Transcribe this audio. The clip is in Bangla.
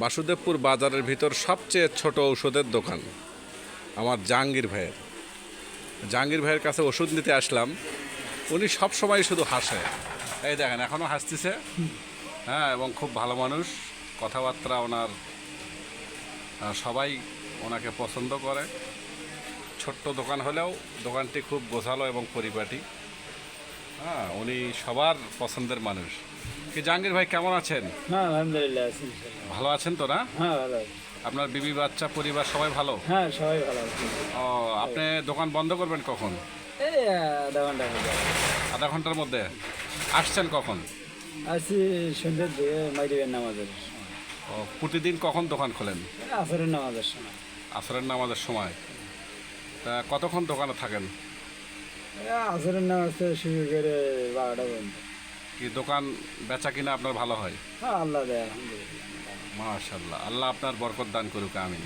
বাসুদেবপুর বাজারের ভিতর সবচেয়ে ছোট ওষুধের দোকান। আমার জাহাঙ্গীর ভাইয়ের। জাহাঙ্গীর ভাইয়ের কাছে ওষুধ নিতে আসলাম। উনি সব সময় শুধু হাসে। এই দেখেন এখনও হাসতেছে। হ্যাঁ এবং খুব ভালো মানুষ। কথাবার্তা ওনার সবাই ওনাকে পছন্দ করে। ছোট্ট দোকান হলেও দোকানটি খুব গোছালো এবং পরিপাটি। হ্যাঁ উনি সবার পছন্দের মানুষ। কি জাহাঙ্গীর ভাই কেমন আছেন? হ্যাঁ আলহামদুলিল্লাহ আছি ভালো আছেন তো না? হ্যাঁ ভালো আপনার বিবি বাচ্চা পরিবার সবাই ভালো? হ্যাঁ সবাই ভালো আছে। ও আপনি দোকান বন্ধ করবেন কখন? এই আধা ঘণ্টা আধা ঘণ্টার মধ্যে? আসছেন কখন? আছি সন্ধ্যের দিকে মাইরিবের নামাজের ও প্রতিদিন কখন দোকান খোলেন? আসরের নামাজের সময়। আসরের নামাজের সময়। তা কতক্ষণ দোকানে থাকেন? আসরের নামাজ শুরু করে বারোটা পর্যন্ত। কি দোকান বেচা কিনা আপনার ভালো হয়? হ্যাঁ আল্লাহ দেয় মাশাল্লাহ আল্লাহ আপনার বরকত দান করুক আমি